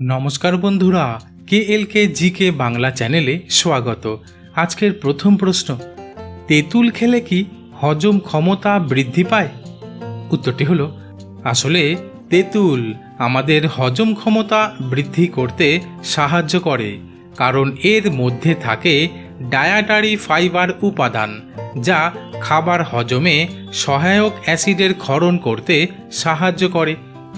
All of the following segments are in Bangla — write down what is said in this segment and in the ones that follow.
নমস্কার বন্ধুরা কে এল কে জি কে বাংলা চ্যানেলে স্বাগত। আজকের প্রথম প্রশ্ন, তেঁতুল খেলে কি হজম ক্ষমতা বৃদ্ধি পায়? উত্তরটি হলো, আসলে তেঁতুল আমাদের হজম ক্ষমতা বৃদ্ধি করতে সাহায্য করে, কারণ এর মধ্যে থাকে ডায়াটারি ফাইবার উপাদান, যা খাবার হজমে সহায়ক অ্যাসিডের ক্ষরণ করতে সাহায্য করে,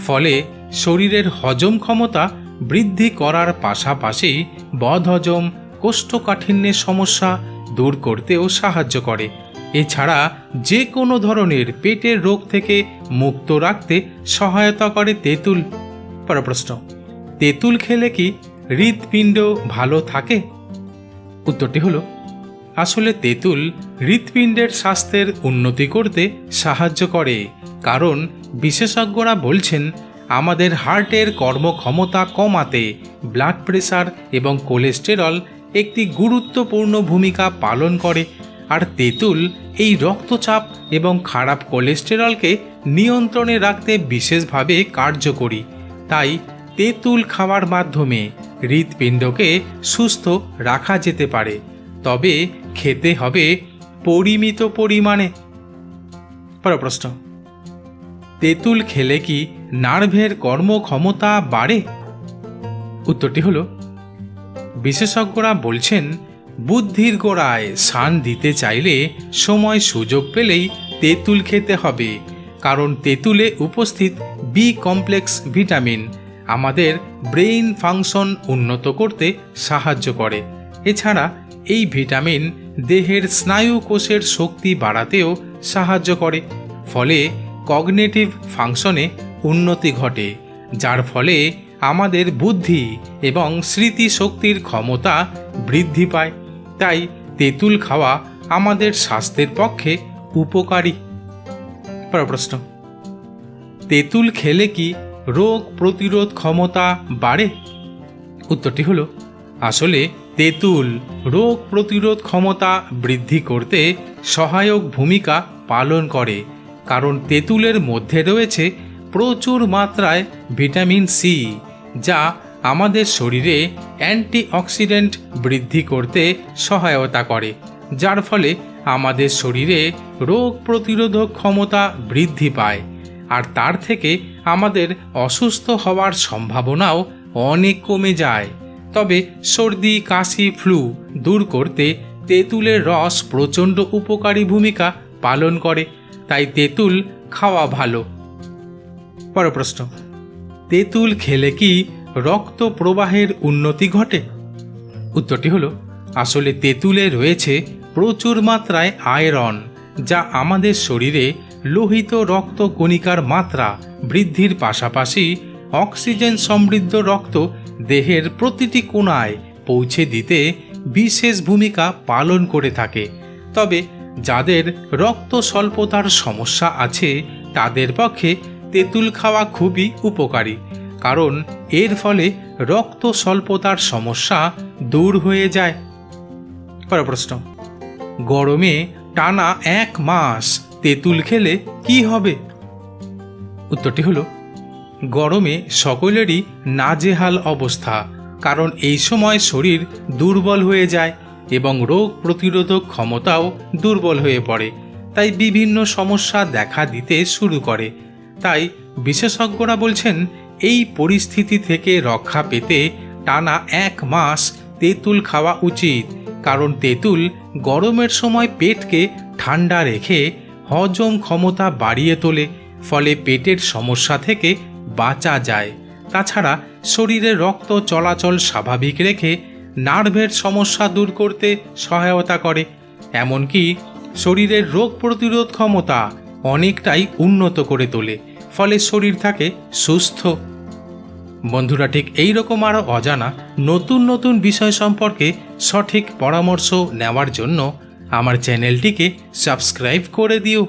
ফলে শরীরের হজম ক্ষমতা বৃদ্ধি করার পাশাপাশি বদহজম, কোষ্ঠকাঠিন্যের সমস্যা দূর করতেও সাহায্য করে। এছাড়া যে কোনো ধরনের পেটের রোগ থেকে মুক্ত রাখতে সহায়তা করে তেঁতুল। পরের প্রশ্ন, তেঁতুল খেলে কি হৃৎপিণ্ড ভালো থাকে? উত্তরটি হলো, আসলে তেঁতুল হৃৎপিণ্ডের স্বাস্থ্যের উন্নতি করতে সাহায্য করে, কারণ বিশেষজ্ঞরা বলছেন আমাদের হার্টের কর্মক্ষমতা কমাতে ব্লাড প্রেশার এবং কোলেস্টেরল একটি গুরুত্বপূর্ণ ভূমিকা পালন করে, আর তেঁতুল এই রক্তচাপ এবং খারাপ কোলেস্টেরলকে নিয়ন্ত্রণে রাখতে বিশেষভাবে কার্যকরী। তাই তেঁতুল খাওয়ার মাধ্যমে হৃৎপিণ্ডকে সুস্থ রাখা যেতে পারে। তবে খেতে হবে পরিমিত পরিমাণে। পরের প্রশ্ন। তেঁতুল খেলে কি নার্ভের কর্মক্ষমতা বাড়ে? উত্তরটি হলো, বিশেষজ্ঞরা বলছেন, বুদ্ধির গোড়ায় শান দিতে চাইলে সময় সুযোগ পেলেই তেঁতুল খেতে হবে, কারণ তেঁতুলে উপস্থিত বি কমপ্লেক্স ভিটামিন আমাদের ব্রেইন ফাংশন উন্নত করতে সাহায্য করে। এছাড়া এই ভিটামিন দেহের স্নায়ু কোষের শক্তি বাড়াতেও সাহায্য করে, ফলে কগনেটিভ ফাংশনে উন্নতি ঘটে, যার ফলে আমাদের বুদ্ধি এবং স্মৃতি শক্তির ক্ষমতা বৃদ্ধি পায়। তাই তেঁতুল খাওয়া আমাদের স্বাস্থ্যের পক্ষে উপকারী। প্রশ্ন তেঁতুল খেলে কি রোগ প্রতিরোধ ক্ষমতা বাড়ে? উত্তরটি হলো, আসলে তেঁতুল রোগ প্রতিরোধ ক্ষমতা বৃদ্ধি করতে সহায়ক ভূমিকা পালন করে কারণ তেঁতুলের মধ্যে রয়েছে প্রচুর মাত্রায় ভিটামিন সি যা আমাদের শরীরে অ্যান্টিঅক্সিডেন্ট বৃদ্ধি করতে সহায়তা করে, যার ফলে আমাদের শরীরে রোগ প্রতিরোধক ক্ষমতা বৃদ্ধি পায়। আর তার থেকে আমাদের অসুস্থ হওয়ার সম্ভাবনাও অনেক কমে যায়। তবে সর্দি, কাশি, ফ্লু দূর করতে তেঁতুলের রস প্রচণ্ড উপকারী ভূমিকা পালন করে। তাই তেঁতুল খাওয়া ভালো। পরের প্রশ্ন। তেঁতুল খেলে কি রক্ত প্রবাহের উন্নতি ঘটে? উত্তরটি হলো আসলে তেঁতুলে রয়েছে প্রচুর মাত্রায় আয়রন যা আমাদের শরীরে লোহিত রক্ত কণিকার মাত্রা বৃদ্ধির পাশাপাশি অক্সিজেন সমৃদ্ধ রক্ত দেহের প্রতিটি কোণায় পৌঁছে দিতে বিশেষ ভূমিকা পালন করে থাকে। তবে যাদের রক্ত স্বল্পতার সমস্যা আছে, তাদের পক্ষে তেঁতুল খাওয়া খুবই উপকারী, কারণ এর ফলে রক্ত স্বল্পতার সমস্যা দূর হয়ে যায়। পরের প্রশ্ন, গরমে টানা এক মাস তেঁতুল খেলে কি হবে? উত্তরটি হলো, গরমে সকলেরই নাজেহাল অবস্থা, কারণ এই সময় শরীর দুর্বল হয়ে যায়। এবং রোগ প্রতিরোধক ক্ষমতাও দুর্বল হয়ে পড়ে, তাই বিভিন্ন সমস্যা দেখা দিতে শুরু করে। তাই বিশেষজ্ঞরা বলছেন, এই পরিস্থিতি থেকে রক্ষা পেতে টানা এক মাস তেঁতুল খাওয়া উচিত, কারণ তেঁতুল গরমের সময় পেটকে ঠান্ডা রেখে হজম ক্ষমতা বাড়িয়ে তোলে, ফলে পেটের সমস্যা থেকে বাঁচা যায়। তাছাড়া শরীরে রক্ত চলাচল স্বাভাবিক রেখে নার্ভের সমস্যা দূর করতে সহায়তা করে, এমনকি শরীরের রোগ প্রতিরোধ ক্ষমতা অনেকটাই উন্নত করে তোলে, ফলে শরীর থাকে সুস্থ। বন্ধুরা, ঠিক এই রকম আরও অজানা, নতুন নতুন বিষয় সম্পর্কে সঠিক পরামর্শ নেওয়ার জন্য আমার চ্যানেলটিকে সাবস্ক্রাইব করে দিও।